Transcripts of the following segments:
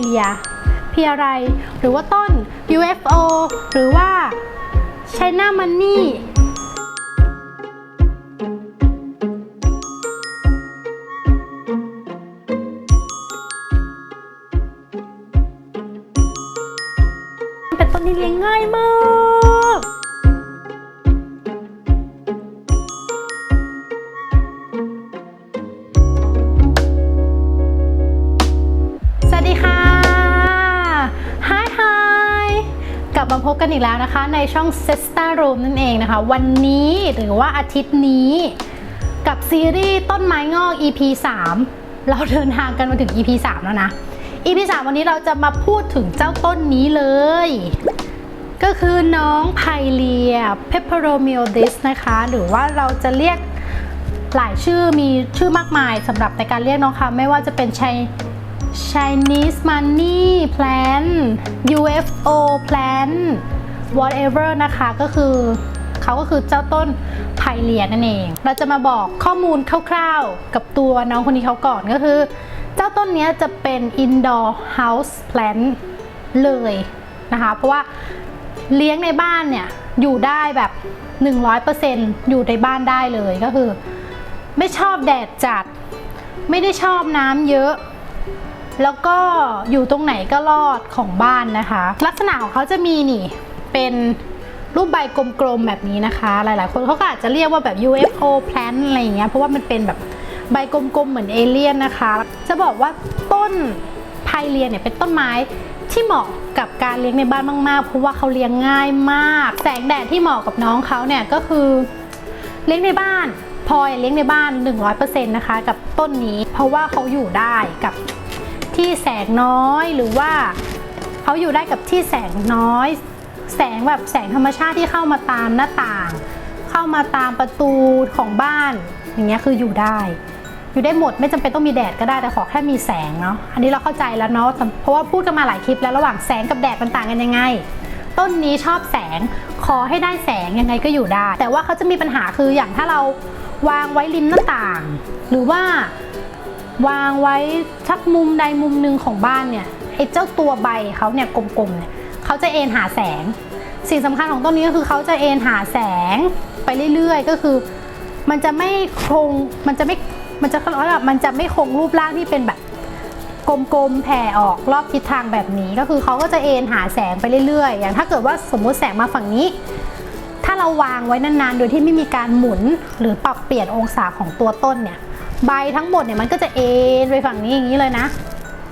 เลียเพียไร หรือว่าต้น UFO หรือว่า China Money มาพบกันอีกแล้วนะคะ ในช่อง Sister Room นั่นเองนะคะ วันนี้หรือว่าอาทิตย์นี้ กับซีรีส์ต้นไม้งอก EP 3 เราเดินทางกันมาถึง EP 3 แล้วนะ EP 3 วันนี้เราจะมาพูดถึงเจ้าต้นนี้เลย ก็คือน้องไพเลีย p e p e r o m i o d i s นะคะ หรือว่าเราจะเรียกหลายชื่อมีชื่อมากมายสำหรับในการเรียกน้องค่ะไม่ว่าจะเป็น Chi- Chinese Money Plant UFO Plant whatever นะคะก็คือเขาก็คือเจ้าต้นไพเลียนั่นเอง เราจะมาบอกข้อมูลคร่าวๆ กับตัวน้องคนนี้เขาก่อนก็คือ เจ้าต้นนี้จะเป็น indoor house plant เลยนะคะ เพราะว่าเลี้ยงในบ้านเนี่ย อยู่ได้แบบ 100%อยู่ในบ้านได้เลยก็คือ ไม่ชอบแดดจัด ไม่ได้ชอบน้ำเยอะ แล้วก็อยู่ตรงไหนก็รอดของบ้านนะคะ ลักษณะของเขาจะมีนี่เป็นรูปใบกลมๆแบบนี้นะคะ หลายๆ คนเขาก็อาจจะเรียกว่าแบบ UFO plant อะไรอย่างเงี้ยเพราะว่ามันเป็นแบบใบกลมๆเหมือนเอเลี่ยนนะคะ จะบอกว่าต้นไพเลียเนี่ยเป็นต้นไม้ที่เหมาะกับการเลี้ยงในบ้านมากๆ เพราะว่าเขาเลี้ยงง่ายมาก แสงแดดที่เหมาะกับน้องเขาเนี่ยก็คือเลี้ยงในบ้านพลอยเลี้ยงในบ้าน 100%นะคะ กับต้นนี้ เพราะว่าเขาอยู่ได้กับ ที่แสงน้อยหรือว่าเขาอยู่ได้กับที่แสงน้อย แสงแบบแสงธรรมชาติที่เข้ามาตามหน้าต่าง เข้ามาตามประตูของบ้าน อย่างเงี้ยคืออยู่ได้ อยู่ได้หมดไม่จำเป็นต้องมีแดดก็ได้แต่ขอแค่มีแสงเนาะอันนี้เราเข้าใจแล้วเนาะเพราะว่าพูดกันมาหลายคลิปแล้วระหว่างแสงกับแดดมันต่างกันยังไง ต้นนี้ชอบแสงขอให้ได้แสงยังไงก็อยู่ได้ แต่ว่าเขาจะมีปัญหาคืออย่างถ้าเราวางไว้ริมหน้าต่าง หรือว่า วางไว้ชักมุมใดมุมหนึ่งของบ้านเนี่ยไอ้เจ้าตัวใบเขาเนี่ยกลมๆเนี่ยเขาจะเอนหาแสง สิ่งสำคัญของต้นนี้ก็คือเขาจะเอนหาแสงไปเรื่อยๆ ก็คือ มันจะไม่คงมันจะไม่มันจะเขาเรียกว่ามันจะไม่คงรูปร่างที่เป็นแบบกลมๆแผ่ออกรอบทิศทางแบบนี้ ก็คือเขาก็จะเอนหาแสงไปเรื่อยๆ อย่างถ้าเกิดว่าสมมุติแสงมาฝั่งนี้ ถ้าเราวางไว้นานๆ โดยที่ไม่มีการหมุนหรือปรับเปลี่ยนองศาของตัวต้นเนี่ย ใบทั้งหมดเนี่ยมันก็จะเอ็นไปฝั่งนี้อย่างนี้เลยนะ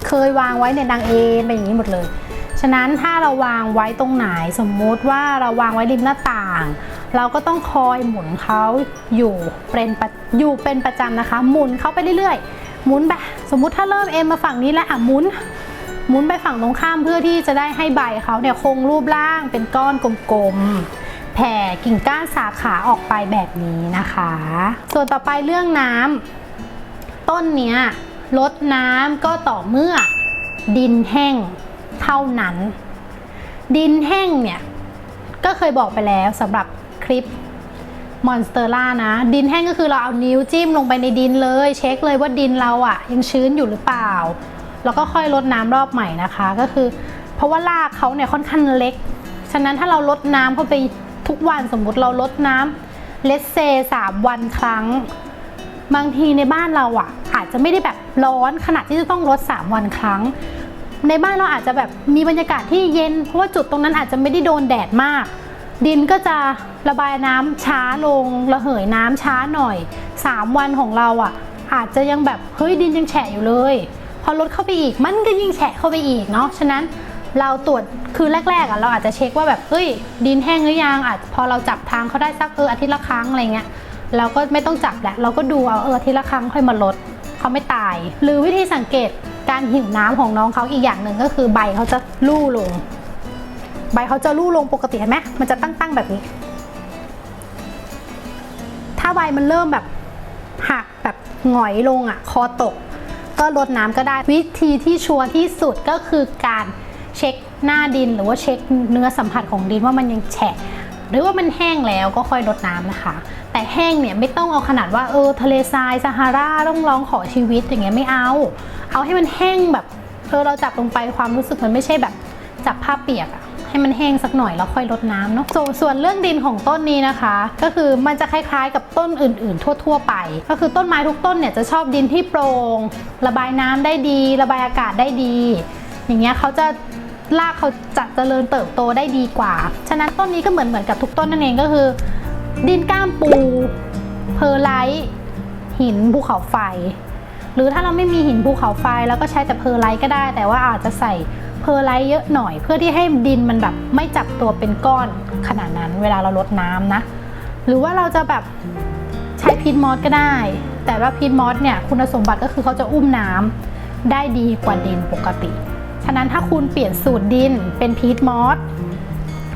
เคยวางไว้ในยนางเอ็นไปอย่างนี้หมดเลย ฉะนั้นถ้าเราวางไว้ตรงไหนสมมุติว่าเราวางไว้ริมหน้าต่าง เราก็ต้องคอยหมุนเขาอยู่เป็นประอยู่เป็นประจำนะคะ หมุนเขาไปเรื่อยๆ หมุนไปสมมุติถ้าเริ่มเอ็นมาฝั่งนี้แล้วอะหมุนหมุนไปฝั่งตรงข้ามเพื่อที่จะได้ให้ใบเขาเนี่ยคงรูปร่างเป็นก้อนกลมๆ แผ่กิ่งก้านสาขาออกไปแบบนี้นะคะ ส่วนต่อไปเรื่องน้ำ ต้นเนี้ยลดน้ำก็ต่อเมื่อ ดินแห้งเท่านั้น ดินแห้งเนี่ยก็เคยบอกไปแล้วสำหรับคลิปมอนสเตอร่านะ ดินแห้งก็คือเราเอานิ้วจิ้มลงไปในดินเลย เช็คเลยว่าดินเราอะ่ะ ยังชื้นอยู่หรือเปล่า แล้วก็ค่อยลดน้ำรอบใหม่นะคะ ก็คือ เพราะว่ารากเขาเนี่ยค่อนข้างเล็ก ฉะนั้นถ้าเราลดน้ำเข้าไปทุกวันสมมุติเราลดน้ำเลสเซสามวันครั้ง บางทีในบ้านเราอะ อาจจะไม่ได้แบบร้อนขนาดที่จะต้องลด 3 วันครั้ง ในบ้านเราอาจจะแบบมีบรรยากาศที่เย็น เพราะว่าจุดตรงนั้นอาจจะไม่ได้โดนแดดมาก ดินก็จะระบายน้ำช้าลง ระเหยน้ำช้าหน่อย 3 วันของเราอะ อาจจะยังแบบเฮ้ยดินยังแฉะอยู่เลย พอลดเข้าไปอีกมันก็ยิ่งแฉะเข้าไปอีกเนาะฉะนั้นเราตรวจคือแรกๆอะเราอาจจะเช็คว่าแบบเฮ้ย ดินแห้งหรือยังอาจพอเราจับทางเขาได้สักเอออาทิตย์ละครั้งอะไรเงี้ย เราก็ไม่ต้องจับแหละ เราก็ดูเอาเออทีละครั้งค่อยมาลดเขาไม่ตาย หรือวิธีสังเกตการหิวน้ำของน้องเขาอีกอย่างหนึ่งก็คือใบเขาจะลู่ลง ใบเขาจะลู่ลงปกติเห็นไหมมันจะตั้งๆแบบนี้ ถ้าใบมันเริ่มแบบหักแบบหงอยลงอะ คอตก ก็ลดน้ำก็ได้วิธีที่ชัวร์ที่สุดก็คือการเช็คหน้าดินหรือว่าเช็คเนื้อสัมผัสของดินว่ามันยังแฉะ หรือว่ามันแห้งแล้วก็ค่อยลดน้ำนะคะ แต่แห้งเนี่ยไม่ต้องเอาขนาดว่าเออทะเลทรายซาฮาราต้องร้องขอชีวิตอย่างเงี้ยไม่เอา เอาให้มันแห้งแบบเออเราจับลงไปความรู้สึกมันไม่ใช่แบบจับผ้าเปียกอะให้มันแห้งสักหน่อยแล้วค่อยรดน้ำเนาะส่วนเรื่องดินของต้นนี้นะคะ ก็คือมันจะคล้ายๆกับต้นอื่นๆ ทั่ว ๆ ไป ก็คือต้นไม้ทุกต้นเนี่ยจะชอบดินที่โปร่งระบายน้ำได้ดี ระบายอากาศได้ดี อย่างเงี้ยเขาจะรากเขาจะเจริญเติบโตได้ดีกว่า ฉะนั้นต้นนี้ก็เหมือนเหมือนกับทุกต้นนั่นเองก็คือ ดินก้ามปู เพอร์ไลท์หินภูเขาไฟ หรือถ้าเราไม่มีหินภูเขาไฟแล้วก็ใช้แต่เพอร์ไลท์ก็ได้ แต่ว่าอาจจะใส่เพอร์ไลท์เยอะหน่อย เพื่อที่ให้ดินมันแบบไม่จับตัวเป็นก้อนขนาดนั้น เวลาเราลดน้ำนะ หรือว่าเราจะแบบใช้พีทมอสก็ได้ แต่ว่าพีทมอสเนี่ยคุณสมบัติก็คือเขาจะอุ้มน้ำได้ดีกว่าดินปกติ ฉะนั้นถ้าคุณเปลี่ยนสูตรดินเป็นพีทมอส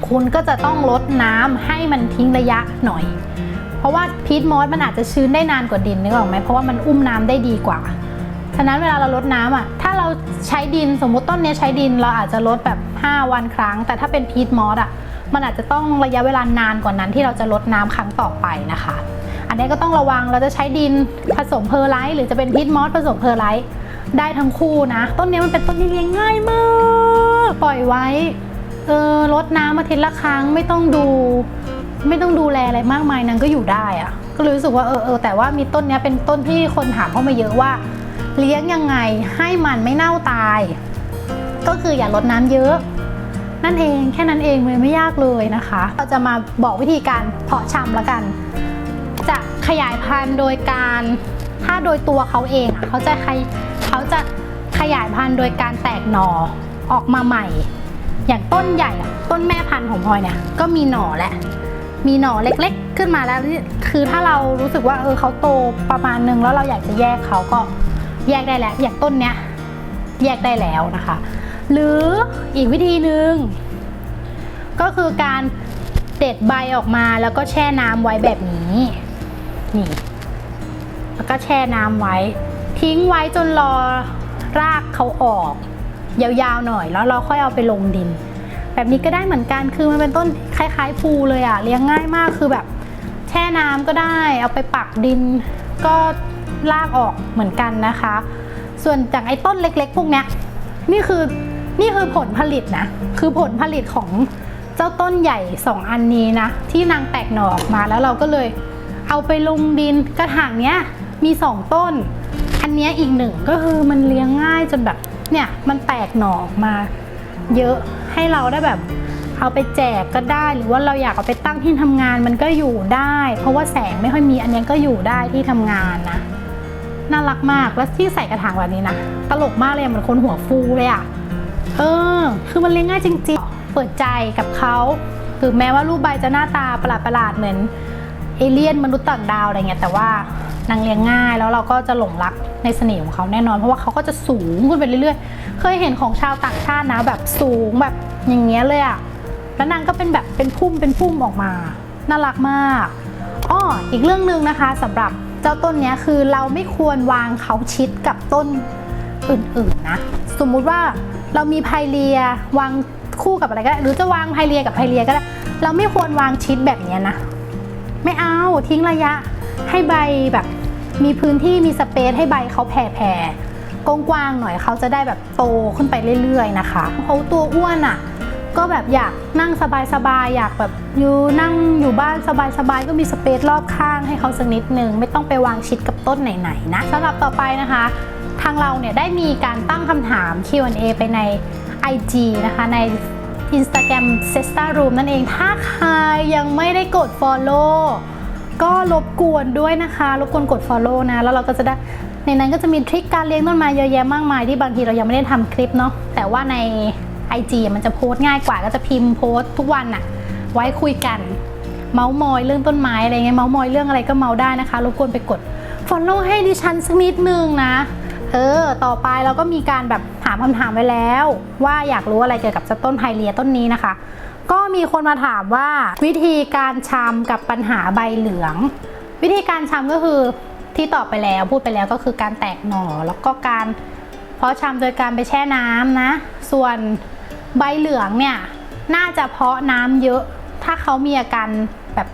คุณก็จะต้องลดน้ำให้มันทิ้งระยะหน่อย เพราะว่าพีทมอสมันอาจจะชื้นได้นานกว่าดินนึกออกไหมเพราะว่ามันอุ้มน้ำได้ดีกว่า ฉะนั้นเวลาเราลดน้ำอะ ถ้าเราใช้ดินสมมุติต้นนี้ใช้ดินเราอาจจะลดแบบ 5 วันครั้ง แต่ถ้าเป็นพีทมอสอะ มันอาจจะต้องระยะเวลานานกว่านั้นที่เราจะลดน้ำครั้งต่อไปนะคะ อันนี้ก็ต้องระวังเราจะใช้ดินผสมเพอร์ไลท์หรือจะเป็นพีทมอสผสมเพอร์ไลท์ได้ทั้งคู่นะ ต้นนี้มันเป็นต้นที่เลี้ยงง่ายมาก ปล่อยไว้ เออลดน้ำอาทิตย์ละครั้งไม่ต้องดู ไม่ต้องดูแลอะไรมากมายนางก็อยู่ได้อะก็เลยรู้สึกว่าเออเออแต่ว่ามีต้นเนี้ยเป็นต้นที่คนถามเข้ามาเยอะว่า เลี้ยงยังไงให้มันไม่เน่าตาย ก็คืออย่าลดน้ำเยอะ นั่นเองแค่นั้นเองเลยไม่ยากเลยนะคะ เราจะมาบอกวิธีการเพาะชำละกัน จะขยายพันธุ์โดยการถ้าโดยตัวเขาเองอะเขาจะขยเขาจะขยายพันธุ์โดยการแตกหน่อออกมาใหม่ อย่างต้นใหญ่อะต้นแม่พันธุ์ของพลอยเนี่ยก็มีหน่อแหละ มีหน่อเล็กๆ ขึ้นมาแล้วคือถ้าเรารู้สึกว่าเออเขาโตประมาณนึงแล้วเราอยากจะแยกเขาก็แยกได้แล้วอย่างต้นเนี้ยแยกได้แล้วนะคะ หรืออีกวิธีหนึ่งก็คือการเด็ดใบออกมาแล้วก็แช่น้ำไว้แบบนี้นี่แล้วก็แช่น้ำไว้ ทิ้งไว้จนรอรากเขาออก ยาวๆหน่อยแล้วเราค่อยเอาไปลงดิน แบบนี้ก็ได้เหมือนกันคือมันเป็นต้นคล้ายๆภูเลยอะเลี้ยงง่ายมากคือแบบแช่น้ำก็ได้ เอาไปปักดินก็ลากออกเหมือนกันนะคะ ส่วนจากไอ้ต้นเล็กๆ พวกเนี้ยนี่คือนี่คือผลผลิตนะ คือผลผลิตของเจ้าต้นใหญ่สองอันนี้นะ ที่นางแตกหน่อออกมาแล้วเราก็เลยเอาไปลงดินกระถางเนี้ยมีสองต้น อันเนี้ยอีกหนึ่งก็คือมันเลี้ยงง่ายจนแบบ เนี่ยมันแตกหน่อออกมา เยอะให้เราได้แบบ เอาไปแจกก็ได้ หรือว่าเราอยากเอาไปตั้งที่ทำงานมันก็อยู่ได้ เพราะว่าแสงไม่ค่อยมีอันนี้ก็อยู่ได้ที่ทำงานนะน่ารักมากแล้วที่ใส่กระถางแบบนี้นะตลกมากเลยเหมือนคนหัวฟูเลยอะเออ คือมันเลี้ยงง่ายจริงๆ เปิดใจกับเขาถึงแม้ว่ารูปใบจะหน้าตาประหลาดๆเหมือน เอเลี่ยนมนุษย์ต่างดาวอะไรเงี้ยแต่ว่านางเลี้ยงง่ายแล้วเราก็จะหลงรักในเสน่ห์ของเขาแน่นอนเพราะว่าเขาก็จะสูงขึ้นไปเรื่อยๆ เคยเห็นของชาวต่างชาตินะแบบสูงแบบอย่างเงี้ยเลยอะแล้วนางก็เป็นแบบเป็นพุ่มเป็นพุ่มออกมา น่ารักมากอ้ออีกเรื่องหนึ่งนะคะสำหรับเจ้าต้นนี้คือเราไม่ควรวางเขาชิดกับต้นอื่นๆนะสมมุติว่าเรามีไพเลียวางคู่กับอะไรก็ได้หรือจะวางไพเลียกับไพเลียก็ได้เราไม่ควรวางชิดแบบนี้นะ ไม่เอาทิ้งระยะ ให้ใบแบบมีพื้นที่มีสเปซให้ใบเขาแผ่แผ่กว้างๆหน่อยเขาจะได้แบบโตขึ้นไปเรื่อยๆนะคะเขาตัวอ้วนอะ่ะก็แบบอยากนั่งสบายๆอยากแบบอยู่นั่งอยู่บ้านสบายๆก็มีสเปซรอบข้างให้เขาสักนิดนึงไม่ต้องไปวางชิดกับต้นไหนๆนะสำหรับต่อไปนะคะ ทางเราเนี่ยได้มีการตั้งคำถาม Q&A ไปใน IG นะคะใน Instagram s e s t a Room นั่นเอง ถ้าใครยังไม่ได้กด Follow ก็รบกวนด้วยนะคะ รบกวนกด Follow นะ แล้วเราก็จะได้ ในนั้นก็จะมีทริคการเลี้ยงต้นไม้เยอะแยะมากมายที่บางทีเรายังไม่ได้ทำคลิปเนาะ แต่ว่าใน IG มันจะโพสต์ง่ายกว่าก็จะพิมพ์โพสต์ทุกวันอะไว้คุยกัน เมาส์มอยเรื่องต้นไม้อะไรเงี้ย เมาส์มอยเรื่องอะไรก็เมาได้นะคะ รบกวนไปกด Follow ให้ดิฉันสักนิดนึงนะ เออ ต่อไปเราก็มีการแบบามคำถามไว้แล้ว ว่าอยากรู้อะไรเกี่ยวกับต้นไพเลียต้นนี้นะคะ ก็มีคนมาถามว่าวิธีการชำกับปัญหาใบเหลือง วิธีการชำก็คือที่ตอบไปแล้วพูดไปแล้วก็คือการแตกหน่อแล้วก็การเพาะชำโดยการไปแช่น้ำนะ ส่วนใบเหลืองเนี่ยน่าจะเพาะน้ำเยอะ ถ้าเขามีอาการแบบ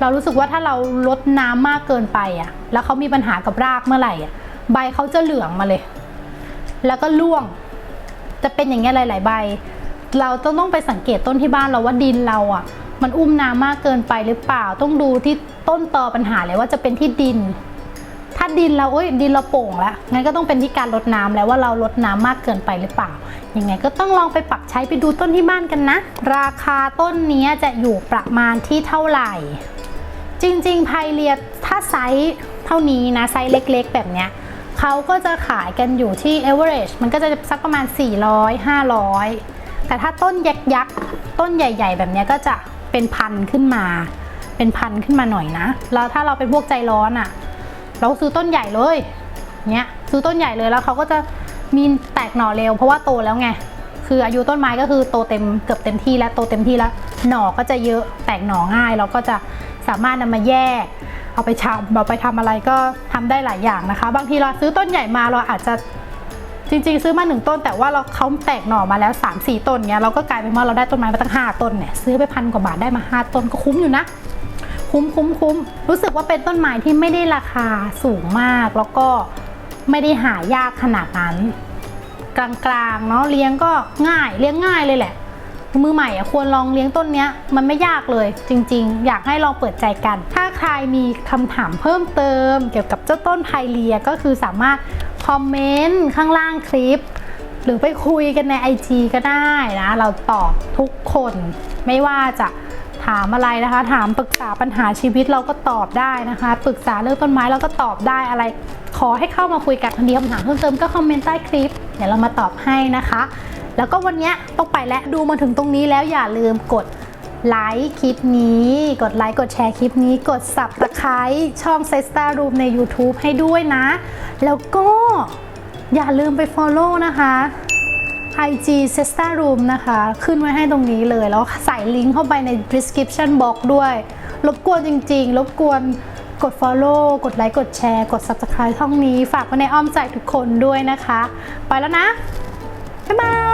เรารู้สึกว่าถ้าเราลดน้ำมากเกินไปอะ่ะ แล้วเขามีปัญหากับรากเมื่อไหร่อะ ใบเขาจะเหลืองมาเลย แล้วก็ร่วง จะเป็นอย่างเงี้ยหลาย ๆ ใบ เราต้องต้องไปสังเกตต้นที่บ้านเราว่าดินเราอะ มันอุ้มน้ำมากเกินไปหรือเปล่า ต้องดูที่ต้นตอปัญหาเลยว่าจะเป็นที่ดิน ถ้าดินเราเอ้ยดินเราโป่งแล้วงั้นก็ต้องเป็นที่การลดน้ำแล้วว่าเราลดน้ำมากเกินไปหรือเปล่ายังไงก็ต้องลองไปปรับใช้ไปดูต้นที่บ้านกันนะ ราคาต้นนี้จะอยู่ประมาณที่เท่าไหร่ จริงๆไพเรียถ้าไซส์เท่านี้นะไซส์เล็ก ๆ แบบเนี้ย เขาก็จะขายกันอยู่ที่ average มันก็จะสักประมาณ 400 500 แต่ถ้าต้นยักยักษ์ต้นใหญ่ ๆ แบบนี้ก็จะเป็นพันขึ้นมา เป็นพันขึ้นมาหน่อยนะ แล้วถ้าเราเป็นพวกใจร้อนอะ่ะ เราซื้อต้นใหญ่เลยเนี้ยซื้อต้นใหญ่เลยแล้วเขาก็จะมีแตกหน่อเร็วเพราะว่าโตแล้วไง คืออายุต้นไม้ก็คือโตเต็มเกือบเต็มที่แล้วโตเต็มที่แล้วหน่อก็จะเยอะแตกหน่อง่าย เราก็จะสามารถนำมาแยก เอาไปชำเอาไปทำอะไรก็ทำได้หลายอย่างนะคะ บางทีเราซื้อต้นใหญ่มาเราอาจจะจริงๆ ซื้อมาหนึ่งต้น แต่ว่าเราเขาแตกหน่อมาแล้ว 3 4 ต้นเงี้ยเราก็กลายเป็นว่าเราได้ต้นไม้มาตั้ง 5 ต้นเนี่ยซื้อไปพันกว่าบาทได้มา 5 ต้นก็คุ้มอยู่นะ คุ้มคุ้มคุ้มรู้สึกว่าเป็นต้นไม้ที่ไม่ได้ราคาสูงมาก แล้วก็ไม่ได้หายากขนาดนั้น กลางๆเนาะเลี้ยงก็ง่ายเลี้ยงง่ายเลยแหละ มือใหม่อะควรลองเลี้ยงต้นเนี้ยมันไม่ยากเลย จริง ๆ อยากให้ลองเปิดใจกัน ถ้าใครมีคำถามเพิ่มเติม เกี่ยวกับเจ้าต้นไพเลียก็คือสามารถคอมเมนต์ข้างล่างคลิป หรือไปคุยกันใน IG ก็ได้นะ เราตอบทุกคนไม่ว่าจะถามอะไรนะคะ ถามปรึกษาปัญหาชีวิตเราก็ตอบได้นะคะ ปรึกษาเรื่องต้นไม้เราก็ตอบได้อะไร ขอให้เข้ามาคุยกันมีคำถามเพิ่มเติมก็คอมเมนต์ใต้คลิป เดี๋ยวเรามาตอบให้นะคะ แล้วก็วันนี้ต้องไปแล้วดูมาถึงตรงนี้แล้วอย่าลืมกดไลค์คลิปนี้ กดไลค์กดแชร์คลิปนี้ กด subscribe ช่อง s e s t a Room ใน YouTube ให้ด้วยนะ แล้วก็อย่าลืมไป follow นะคะ IG s e s t a Room นะคะ ขึ้นไว้ให้ตรงนี้เลย แล้วใส่ลิงก์เข้าไปใน description box ด้วย รบกวนจริงๆ รบกวนกด follow กดไลค์กดแชร์ กด subscribe ช่องนี้ ฝากไว้ในอ้อมใจทุกคนด้วยนะคะ ไปแล้วนะ บ๊ายบาย